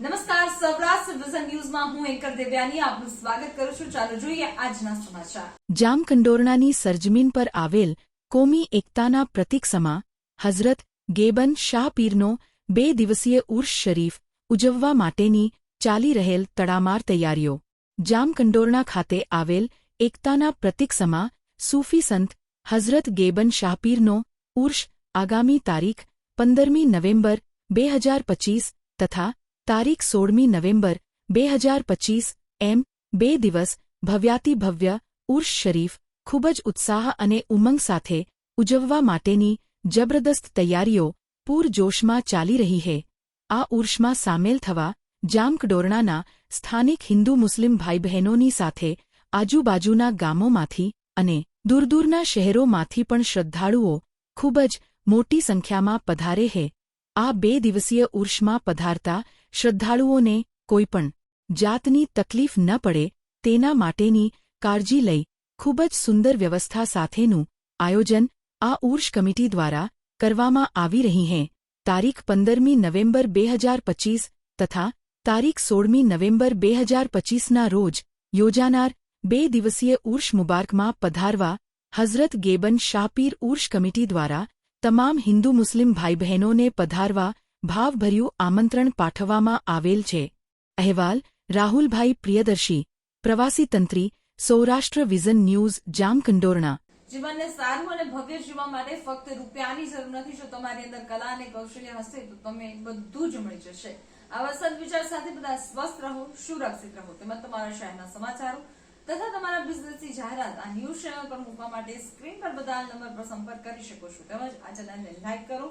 નમસ્કાર, સૌરાષ્ટ્ર વિઝન ન્યૂઝમાં હું એન્કર દેવ્યાની આપનું સ્વાગત કરું છું. ચાલો જોઈએ આજના સમાચાર. જામકંડોરણાની સરજમીન પર આવેલ કોમી એકતાના પ્રતીકસમા હઝરત ગેબન શાહ પીરનો બે દિવસીય ઉર્ષ શરીફ ઉજવવા માટેની ચાલી રહેલ તડામાર તૈયારીઓ. જામકંડોરણા ખાતે આવેલ એકતાના પ્રતીકસમા સૂફી સંત હઝરત ગેબન શાહપીરનો ઉર્ષ આગામી તારીખ પંદરમી નવેમ્બર બે હજાર પચીસ તથા તારીખ સોળમી નવેમ્બર, બે હજાર પચીસ, એમ, બે દિવસ ભવ્યાતિભવ્ય ઉર્ષ શરીફ, ખૂબ જ ઉત્સાહ અને ઉમંગ સાથે, ઉજવવા માટેની, જબરદસ્ત તૈયારીઓ પૂરજોશમાં ચાલી રહી છે આ ઉર્ષમાં સામેલ થવા, જામકડોરણાના, સ્થાનિક હિન્દુ મુસ્લિમ ભાઈ બહેનોની સાથે, આજુબાજુના ગામોમાંથી, અને, દૂરદૂરના શહેરોમાંથી પણ શ્રદ્ધાળુઓ, ખૂબ જ, મોટી સંખ્યામાં પધારે છે આ બે દિવસીય ઉર્ષમાં પધારતા શ્રદ્ધાળુઓને કોઈપણ જાતની તકલીફ ન પડે તેના માટેની કાળજી લઈ ખૂબ જ સુંદર વ્યવસ્થા સાથેનું આયોજન આ ઉર્ષ કમિટી દ્વારા કરવામાં આવી રહી છે. તારીખ પંદરમી નવેમ્બર બે હજાર પચીસ તથા તારીખ સોળમી નવેમ્બર બે હજાર પચીસના રોજ યોજાનાર બે દિવસીય ઉર્ષ મુબારકમાં પધારવા હઝરત ગેબન શાહપીર ઉર્ષ કમિટી દ્વારા તમામ હિન્દુ મુસ્લિમ ભાઈ બહેનોને પધારવા ભાવભર્યું આમંત્રણ પાઠવવામાં આવેલ છે. અહેવાલ, રાહુલભાઈ પ્રિયદર્શી, પ્રવાસી તંત્રી, સૌરાષ્ટ્ર વિઝન ન્યૂઝ, જામકંડોરણા. જીવનને સારું અને ભવ્ય જીવવા માટે ફક્ત રૂપિયાની જરૂર નથી. જો તમારી અંદર કલા અને કૌશલ્ય હશે, તો તમે બધું જ મળી જશે. આવા સદવિચાર સાથે બધા સ્વસ્થ રહો, સુરક્ષિત રહો. તેમજ તમારા શહેરના સમાચારો તથા તમારા બિઝનેસની જાહેરાત આ ન્યૂઝ ચેનલ પર મૂકવા માટે સ્ક્રીન પર બધા નંબર પર સંપર્ક કરી શકો છો. તેમજ આ ચેનલને લાઈક કરો